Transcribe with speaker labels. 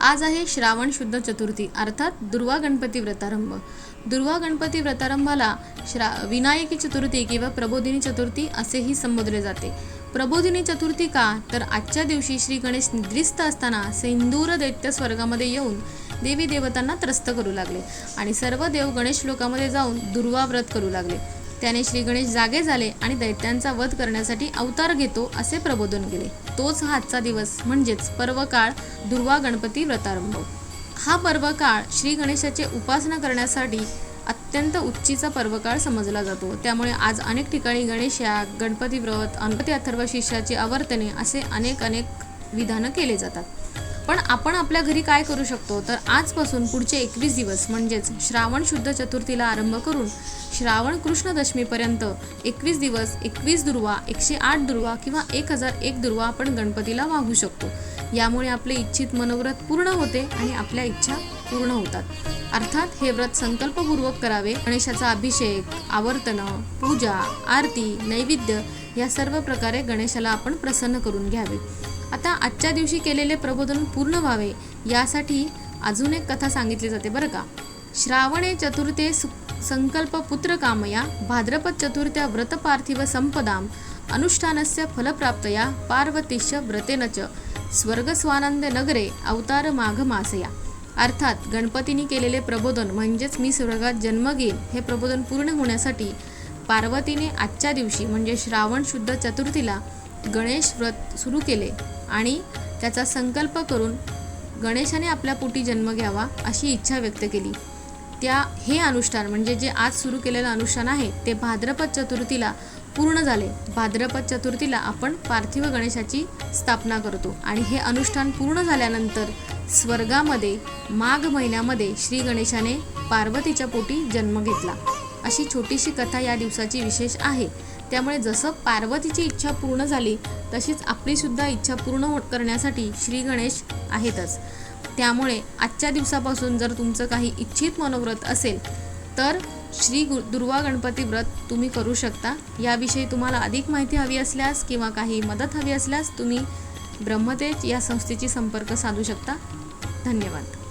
Speaker 1: आज आहे श्रावण शुद्ध चतुर्थी अर्थात दुर्वा गणपती व्रतारंभ. दुर्वा गणपती व्रतारंभाला श्रा विनायकी चतुर्थी किंवा प्रबोधिनी चतुर्थी असेही संबोधले जाते. प्रबोधिनी चतुर्थी का? तर आजच्या दिवशी श्री गणेश निद्रिस्त असताना सिंदूर दैत्य स्वर्गामध्ये येऊन देवी देवतांना त्रस्त करू लागले आणि सर्व देव गणेश लोकामध्ये जाऊन दुर्वा व्रत करू लागले. त्याने श्री गणेश जागे झाले आणि दैत्यांचा वध करण्यासाठी अवतार घेतो असे प्रबोधन केले. तोच हा आजचा दिवस म्हणजेच पर्वकाळ दुर्वा गणपती व्रतारंभ. हा पर्वकाळ श्री गणेशाचे उपासना करण्यासाठी अत्यंत उच्चीचा पर्वकाळ समजला जातो. त्यामुळे आज अनेक ठिकाणी गणेश या गणपती व्रत गणपती अथर्व शिष्याची आवर्तने असे अनेक अनेक विधानं केले जातात. पण आपण आपल्या घरी काय करू शकतो? तर आजपासून पुढचे एकवीस दिवस म्हणजेच श्रावण शुद्ध चतुर्थीला आरंभ करून श्रावण कृष्णदशमीपर्यंत एकवीस दिवस एकवीस दुर्वा एकशे आठ दुर्वा किंवा एक हजार एक दुर्वा आपण गणपतीला वाहू शकतो. यामुळे आपले इच्छित मनोव्रत पूर्ण होते आणि आपल्या इच्छा पूर्ण होतात. अर्थात हे व्रत संकल्पपूर्वक करावे. गणेशाचा अभिषेक आवर्तन पूजा आरती नैवेद्य या सर्व प्रकारे गणेशाला आपण प्रसन्न करून घ्यावे. आता आजच्या दिवशी केलेले प्रबोधन पूर्ण व्हावे यासाठी अजून एक कथा सांगितली जाते बरं का. श्रावणे चतुर्थे सु संकल्प पुत्र कामया भाद्रपद चतुर्थ्या व्रत पार्थिव संपदाम अनुष्ठानस्य फलप्राप्तया पार्वतीश व्रतेन च स्वर्गस्वानंद नगरे अवतार माघ मासया अर्थात गणपतीने केलेले प्रबोधन म्हणजेच मी स्वर्गात जन्म घेईन हे प्रबोधन पूर्ण होण्यासाठी पार्वतीने आजच्या दिवशी म्हणजे श्रावण शुद्ध चतुर्थीला गणेश व्रत सुरू केले आणि त्याचा संकल्प करून गणेशाने आपल्या पोटी जन्म घ्यावा अशी इच्छा व्यक्त केली. त्या हे अनुष्ठान म्हणजे जे आज सुरू केलेलं अनुष्ठान आहे ते भाद्रपद चतुर्थीला पूर्ण झाले. भाद्रपद चतुर्थीला आपण पार्थिव गणेशाची स्थापना करतो आणि हे अनुष्ठान पूर्ण झाल्यानंतर स्वर्गामध्ये माघ महिन्यामध्ये श्री गणेशाने पार्वतीच्या पोटी जन्म घेतला. अशी छोटीशी कथा या दिवसाची विशेष आहे. त्यामुळे जसं पार्वतीची इच्छा पूर्ण झाली तशीच आपलीसुद्धा इच्छा पूर्ण हो-, करण्यासाठी श्री गणेश आहेतच. त्यामुळे आजच्या दिवसापासून जर तुमचं काही इच्छित मनोव्रत असेल तर श्री गु दुर्वा गणपती व्रत तुम्ही करू शकता. याविषयी तुम्हाला अधिक माहिती हवी असल्यास किंवा काही मदत हवी असल्यास तुम्ही ब्रह्मतेज या संस्थेची संपर्क साधू शकता. धन्यवाद.